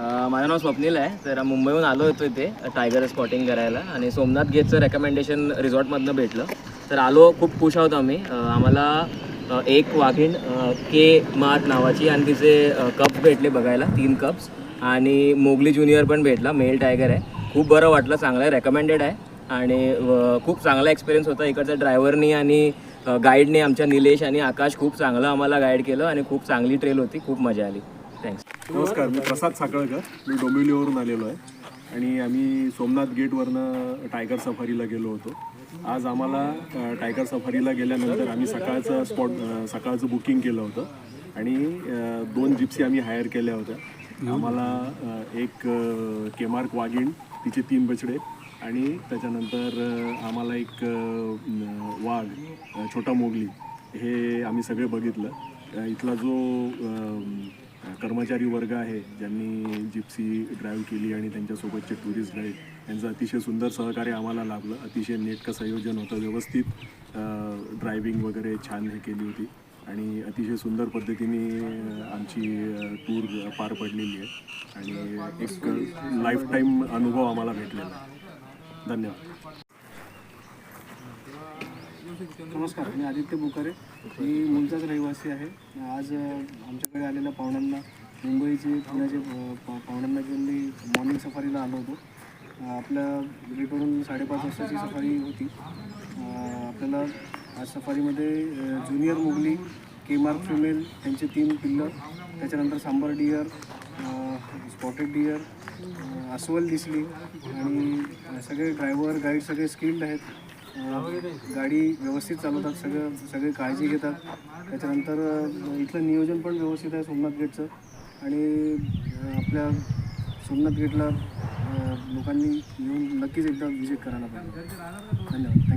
माझं नाव स्वप्नील आहे. तर मुंबईहून आलो होतो इथे टायगर स्पॉटिंग करायला. आणि सोमनाथ गेटचं रेकमेंडेशन रिझॉर्टमधनं भेटलं. तर आलो खूप खुश आहोत आम्ही. आम्हाला एक वाघीण के मार्ट नावाची आणि तिचे कप्स भेटले बघायला तीन कप्स आणि मोगली ज्युनियर पण भेटला मेल टायगर आहे. खूप बरं वाटलं चांगलं आहे रेकमेंडेड आहे. आणि खूप चांगला एक्सपिरियन्स होता इकडच्या ड्रायव्हरनी आणि गाईडने आमच्या निलेश आणि आकाश खूप चांगलं आम्हाला गाईड केलं आणि खूप चांगली ट्रेल होती खूप मजा आली. नमस्कार मी प्रसाद साकळकर. मी डोंबिवलीवरून आलेलो आहे. आणि आम्ही सोमनाथ गेटवरनं टायगर सफारीला गेलो होतो. आज आम्हाला टायगर सफारीला गेल्यानंतर आम्ही सकाळचं स्पॉट सकाळचं बुकिंग केलं होतं. आणि दोन जिप्सी आम्ही हायर केल्या होत्या. आम्हाला एक केमार्क वाघीण तिचे तीन बछडे आणि त्याच्यानंतर आम्हाला एक वाघ छोटा मोगली हे आम्ही सगळे बघितलं. इथला जो कर्मचारी वर्ग आहे ज्यांनी जिप्सी ड्राईव्ह केली आणि त्यांच्यासोबतचे टुरिस्ट गाईड यांचं अतिशय सुंदर सहकार्य आम्हाला लाभलं. अतिशय नेटकं संयोजन होतं व्यवस्थित ड्रायव्हिंग वगैरे छान हे केली होती. आणि अतिशय सुंदर पद्धतीने आमची टूर पार पडलेली आहे. आणि एक लाईफ टाईम अनुभव आम्हाला भेटलेला धन्यवाद. नमस्कार मी आदित्य बुकारे. मी मुलचाच रहिवासी आहे. आज आमच्याकडे आलेल्या पाहुण्यांना मुंबईचे पुण्याचे पाहुण्यांना घेऊन मी मॉर्निंग सफारीला आलो होतो. आपल्या गेटवरून साडेपाच वाजताची सफारी होती. आपल्याला आज सफारीमध्ये ज्युनियर मुगली केमार्क फिमेल त्यांचे तीन पिल्लर त्याच्यानंतर सांबर डिअर स्पॉटेड डिअर अस्वल दिसली आणि सगळे ड्रायव्हर गाईड सगळे स्किल्ड आहेत. गाडी व्यवस्थित चालवतात सगळं सगळे काळजी घेतात. त्याच्यानंतर इथलं नियोजन पण व्यवस्थित आहे सोमनाथ गेटचं. आणि आपल्या सोमनाथ गेटला लोकांनी येऊन नक्कीच एकदा व्हिजिट करायला पाहिजे. धन्यवाद.